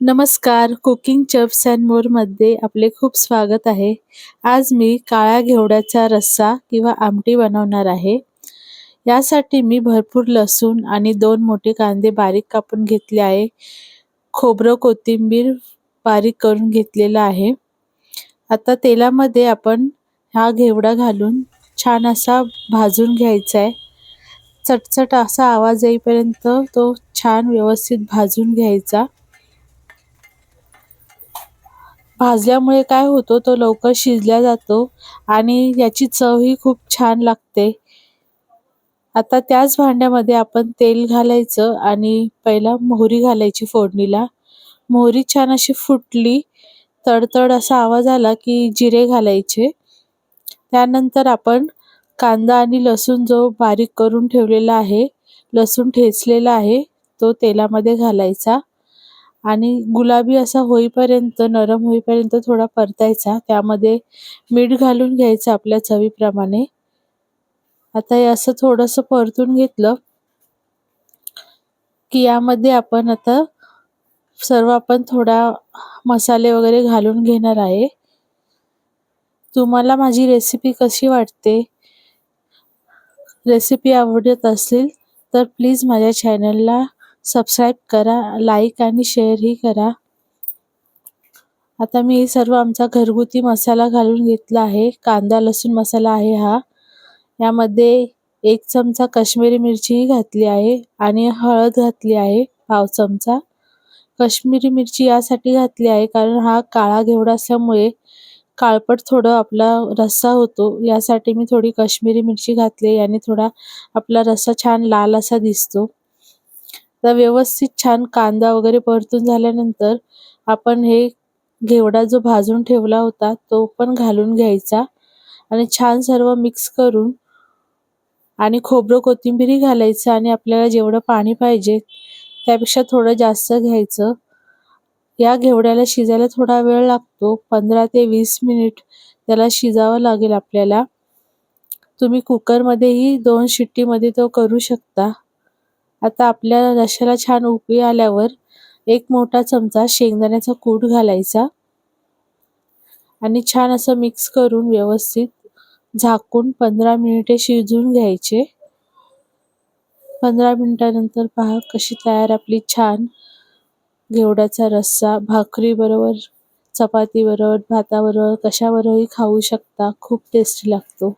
नमस्कार cooking चप्स and मोरमध्ये आपले खूप स्वागत आहे. आज मी काळ्या घेवड्याचा रस्सा किंवा आमटी बनवणार आहे. यासाठी मी भरपूर लसूण आणि दोन मोठे कांदे बारीक कापून घेतले आहे. खोबरं कोथिंबीर बारीक करून घेतलेलं आहे. आता तेलामध्ये आपण हा घेवडा घालून छान असा भाजून घ्यायचा आहे. चटचट असा आवाज येईपर्यंत तो छान व्यवस्थित भाजून घ्यायचा. भाजल्यामुळे काय होतो तो लवकर शिजला जातो आणि याची चवही खूप छान लागते. आता त्याच भांड्यामध्ये आपण तेल घालायचं आणि पहिला मोहरी घालायची फोडणीला. मोहरी छान अशी फुटली तडतड असा आवाज आला की जिरे घालायचे. त्यानंतर आपण कांदा आणि लसूण जो बारीक करून ठेवलेला आहे लसूण ठेचलेला आहे तो तेलामध्ये घालायचा. आणि गुलाबी असा होईपर्यंत नरम होईपर्यंत थोडा परतायचा. त्यामध्ये मीठ घालून घ्यायचं आपल्या चवीप्रमाणे. आता हे असं थोडंसं परतून घेतलं की यामध्ये आपण आता सर्व आपण थोडा मसाले वगैरे घालून घेणार आहे. तुम्हाला माझी रेसिपी कशी वाटते? रेसिपी आवडत असेल तर प्लीज माझ्या चॅनलला सबस्क्राईब करा लाईक आणि शेअरही करा. आता मी सर्व आमचा घरगुती मसाला घालून घेतला आहे. कांदा लसूण मसाला आहे हा. यामध्ये एक चमचा काश्मीरी मिरचीही घातली आहे आणि हळद घातली आहे पाव चमचा. काश्मीरी मिरची यासाठी घातली आहे कारण हा काळा घेवडा असल्यामुळे काळपट थोडं आपला रस्सा होतो. यासाठी मी थोडी काश्मीरी मिरची घातली आणि थोडा आपला रस्सा छान लाल असा दिसतो. तर व्यवस्थित छान कांदा वगैरे परतून झाल्यानंतर आपण हे घेवडा जो भाजून ठेवला होता तो पण घालून घ्यायचा. आणि छान सर्व मिक्स करून आणि खोबरं कोथिंबीरही घालायचं आणि आपल्याला जेवढं पाणी पाहिजे त्यापेक्षा थोडं जास्त घ्यायचं. या घेवड्याला शिजायला थोडा वेळ लागतो पंधरा ते वीस मिनिट त्याला शिजावं लागेल आपल्याला. तुम्ही कुकरमध्येही दोन शिट्टीमध्ये तो करू शकता. आता आपल्या रश्याला छान उकळी आल्यावर एक मोठा चमचा शेंगदाण्याचा कूट घालायचा आणि छान असं मिक्स करून व्यवस्थित झाकून पंधरा मिनिटे शिजून घ्यायचे. पंधरा मिनिटानंतर पहा कशी तयार आपली छान घेवड्याचा रस्सा भाकरी बरोबर चपाती भाताबरोबर कशाबरोबरही खाऊ शकता. खूप टेस्टी लागतो.